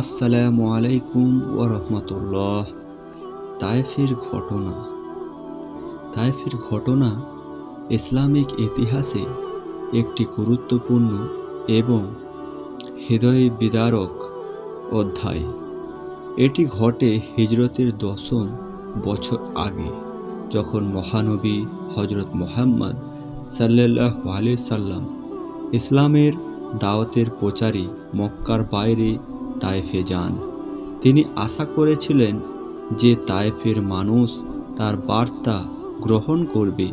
আসসালামু আলাইকুম ও রহমতুল্লাহ। তায়েফের ঘটনা। তায়েফের ঘটনা ইসলামিক ইতিহাসে একটি গুরুত্বপূর্ণ এবং হৃদয় বিদারক অধ্যায়। এটি ঘটে হিজরতের দশম বছর আগে, যখন মহানবী হজরত মোহাম্মদ সাল্লাহ আলি সাল্লাম ইসলামের দাওয়াতের প্রচারী মক্কার বাইরে তায়েফে যান। তিনি আশা করেছিলেন যে তায়েফের মানুষ তার বার্তা গ্রহণ করবে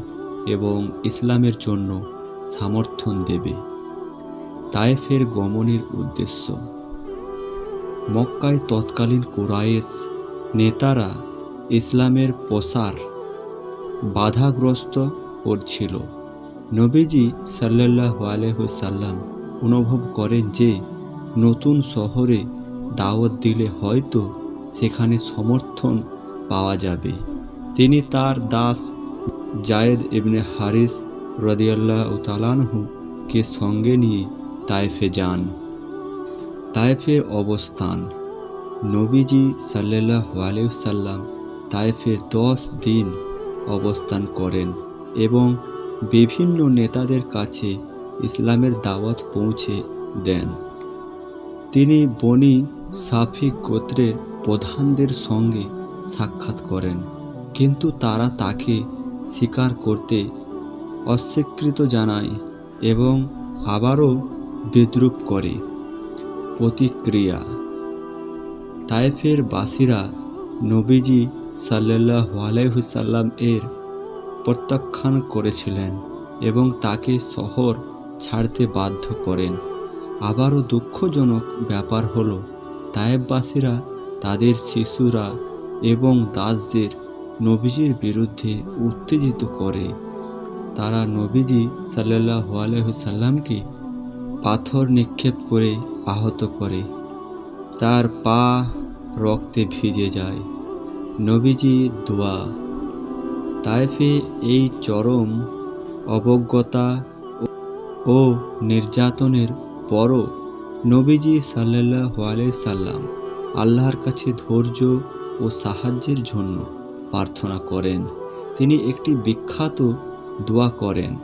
এবং ইসলামের জন্য সমর্থন দেবে। তায়েফের গমনের উদ্দেশ্য। মক্কায় তৎকালীন কুরাইশ নেতারা ইসলামের প্রসার বাধাগ্রস্ত করছিল। নবীজি সাল্লাহ আলহ্লাম অনুভব করেন যে নতুন শহরে দাওয়াত দিলে হয়তো সেখানে সমর্থন পাওয়া যাবে। তিনি তার দাস জায়েদ ইবনে হারিস রদিয়াল্লাহ তালানহুকে সঙ্গে নিয়ে তায়েফে যান। তায়েফের অবস্থান। নবীজি সাল্লাহ আলিয়াল্লাম তায়েফে দশ দিন অবস্থান করেন এবং বিভিন্ন নেতাদের কাছে ইসলামের দাওয়াত পৌঁছে দেন। তিনি বনি সাফিক গোত্রের প্রধানদের সঙ্গে সাক্ষাৎ করেন। কিন্তু তারা তাকে স্বীকার করতে অস্বীকৃত জানায় এবং আবারও বিদ্রুপ করে। প্রতিক্রিয়া তায়েফের বাসীরা নবীজি সাল্লাহ আলাইহুসাল্লাম এর প্রত্যাখ্যান করেছিলেন এবং তাকে শহর ছাড়তে বাধ্য করেন। আবারও দুঃখজনক ব্যাপার হলো তায়েববাসীরা, তাদের শিশুরা এবং দাসদের নবীজির বিরুদ্ধে উত্তেজিত করে। তারা নবীজি সাল্লাহ আলহ্লামকে পাথর নিক্ষেপ করে আহত করে। তার পা রক্তে ভিজে যায়। নবীজি দোয়া। তাইফে এই চরম অবজ্ঞতা ও নির্যাতনের পরও নবীজি সাল্লাহ সাল্লাম আল্লাহর কাছে ধৈর্য ও সাহায্যের জন্য প্রার্থনা করেন। তিনি একটি বিখ্যাত দোয়া করেন,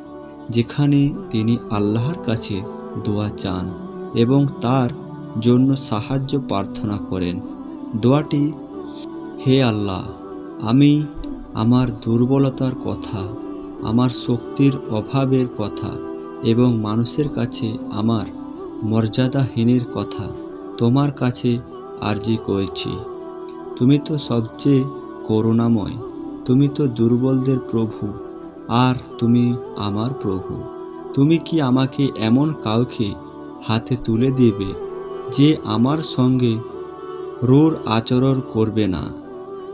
যেখানে তিনি আল্লাহর কাছে দোয়া চান এবং তার জন্য সাহায্য প্রার্থনা করেন। দোয়াটি, হে আল্লাহ, আমি আমার দুর্বলতার কথা, আমার শক্তির অভাবের কথা এবং মানুষের কাছে আমার মর্যাদাহীনের কথা তোমার কাছে আর্জি করেছি। তুমি তো সবচেয়ে করুণাময়, তুমি তো দুর্বলদের প্রভু, আর তুমি আমার প্রভু। তুমি কি আমাকে এমন কাউকে হাতে তুলে দেবে যে আমার সঙ্গে রোর আচরণ করবে না?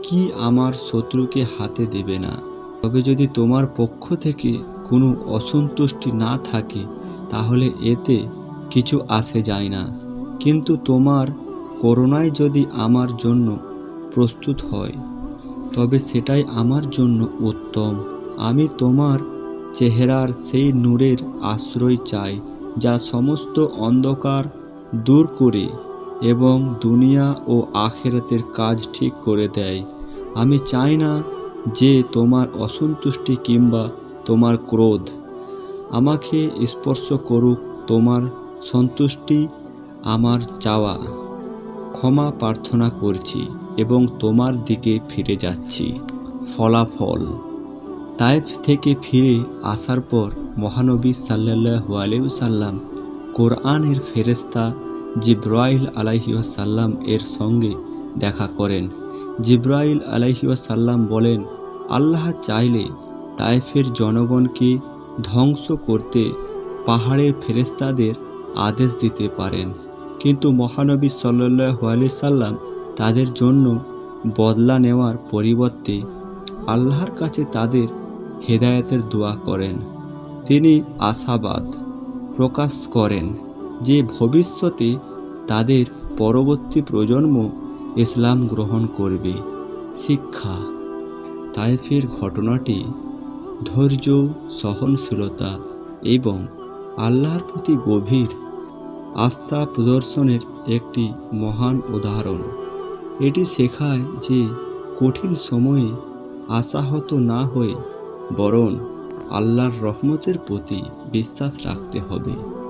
কি আমার শত্রুকে হাতে দেবে না? তবে যদি তোমার পক্ষ থেকে কোনো অসন্তুষ্টি না থাকে, তাহলে এতে কিছু আসে যায় না। কিন্তু তোমার করোনায় যদি আমার জন্য প্রস্তুত হয়, তবে সেটাই আমার জন্য উত্তম। আমি তোমার চেহারার সেই নূরের আশ্রয় চাই, যা সমস্ত অন্ধকার দূর করে এবং দুনিয়া ও আখেরাতের কাজ ঠিক করে দেয়। আমি চাই না যে তোমার অসন্তুষ্টি কিংবা তোমার ক্রোধ আমাকে স্পর্শ করুক তোমার সন্তুষ্টি আমার চাওয়া। ক্ষমা প্রার্থনা করছি এবং তোমার দিকে ফিরে যাচ্ছি। ফলাফল। তাইফ থেকে ফিরে আসার পর মহানবী সাল্লাহ আলাইসাল্লাম কোরআনের ফেরেস্তা জিব্রাইল আলাইসাল্লাম এর সঙ্গে দেখা করেন। জিব্রাইল আলাইসাল্লাম বলেন, আল্লাহ চাইলে তাইফের জনগণকে ধ্বংস করতে পাহাড়ের ফেরেস্তাদের আদেশ দিতে পারেন। কিন্তু মহানবী সাল্লাহ সাল্লাম তাদের জন্য বদলা নেওয়ার পরিবর্তে আল্লাহর কাছে তাদের হেদায়েতের দোয়া করেন। তিনি আশাবাদ প্রকাশ করেন যে ভবিষ্যতে তাদের পরবর্তী প্রজন্ম ইসলাম গ্রহণ করবে। শিক্ষা, তাইফের ঘটনাটি ধৈর্য, সহনশীলতা এবং আল্লাহর প্রতি গভীর আস্থা প্রদর্শনের একটি মহান উদাহরণ। এটি শেখায় যে কঠিন সময়ে আশাহত না হয়ে বরং আল্লাহর রহমতের প্রতি বিশ্বাস রাখতে হবে।